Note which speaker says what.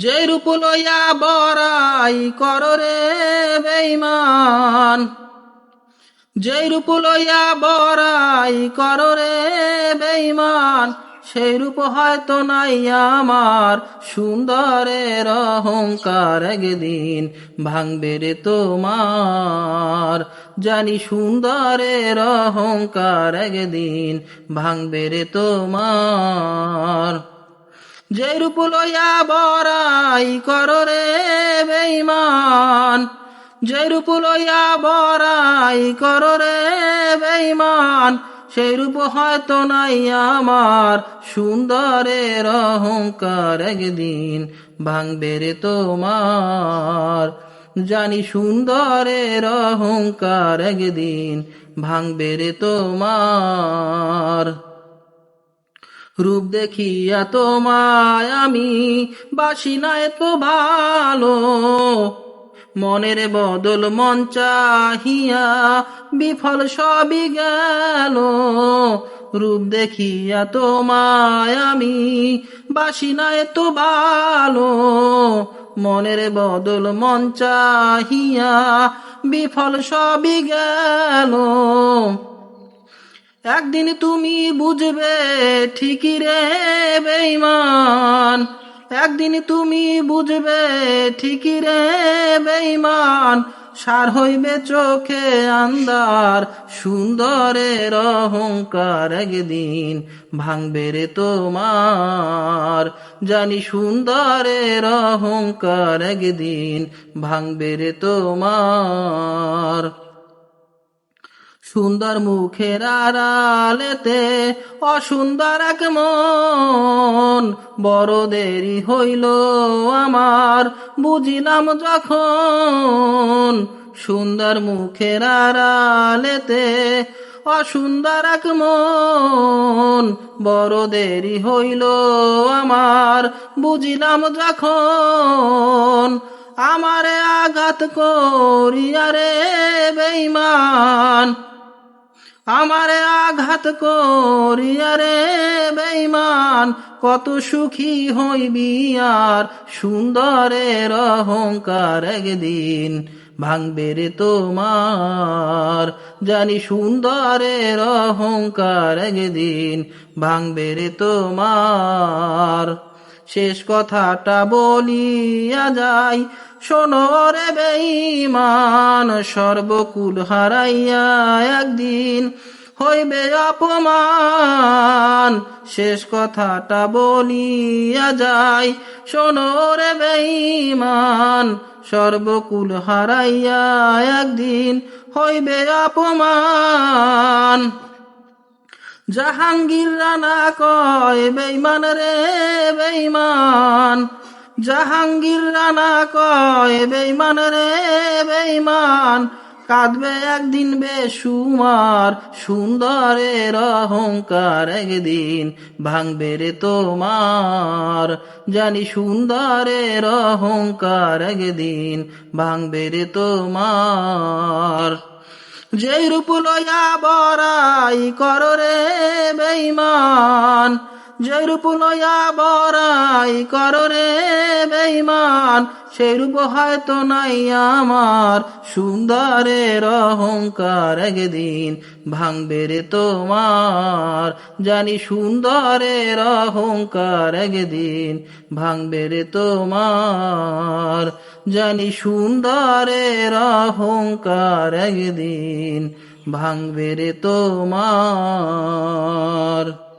Speaker 1: যে রূপ লইয়া বরাই কর রে বেইমান যেই রূপ লইয়া বরাই কর রে বেইমান সেই রূপ হয়তো নাই আমার সুন্দরের অহংকার একদিন ভাঙবে রে তোমার। জানি সুন্দরের অহংকার একদিন ভাঙবে রে তোমার। যে রূপ লইয়া বরাই কর রে বেইমান যে রূপ লইয়া বরাই কর রে বেইমান সেই রূপ হয়তো নাই আমার সুন্দরের অহংকার একদিন ভাঙবে রে তোমার। জানি সুন্দরের অহংকার একদিন ভাঙবে রে তোমার। রূপ দেখিয়া তোমায় আমি বাসি না এত ভালো। মনের বদল মন চাহিয়া বিফল সবই গেল। রূপ দেখিয়া তোমায় আমি বাসি না এত ভালো। মনের বদল মন চাহিয়া বিফল সবই গেল। একদিন তুমি বুঝবে ঠিকই রে বেইমান একদিন তুমি বুঝবে ঠিকই রে বেইমান সার হইবে চোখে আন্দার সুন্দরের অহংকার একদিন ভাঙবে রে তোমার। জানি সুন্দরের অহংকার একদিন ভাঙবে রে তোমার। সুন্দর মুখের আড়ালেতে অসুন্দর এক মন। বড় দেরি হইল আমার, বুঝিলাম যখন। সুন্দর মুখের আড়ালেতে অসুন্দর এক মন। বড় দেরি হইল আমার, বুঝিলাম যখন। আমারে আঘাত করিয়া রে বেইমান আমারে আঘাত করিয়া রে বেইমান কত সুখী হইবি আর সুন্দরের অহংকার একদিন ভাঙবে রে তোমার। জানি সুন্দরের অহংকার একদিন ভাঙবে রে তোমার। শেষ কথাটা বলিয়া যাই। শোনো রে বেঈমান, সর্বকুল হারাইয়া একদিন হইবে অপমান। শেষ কথাটা বলিয়া যাই। শোনো রে বেঈমান, সর্বকুল হারাইয়া একদিন হইবে অপমান। জাহাঙ্গীর রানা কয় বেইমান রে বেইমান জাহাঙ্গীর রানা কয় বেইমান রে বেইমান কাঁদবে একদিন বেসুমার, সুন্দরের অহংকার একদিন ভাঙবে রে তোমার। জানি সুন্দরের অহংকার একদিন ভাঙবে রে তোমার। যেই রূপ লয়া বরাই কর রে বেইমান যেই রূপ লইয়া বরাই কর রে বেইমান সেই রূপ হয়তো নাই আমার। সুন্দরের অহংকার একদিন ভাঙবে রে তোমার। জানি সুন্দরের অহংকার একদিন ভাঙবে রে তোমার। জানি সুন্দরের অহংকার একদিন ভাঙবে রে তোমার।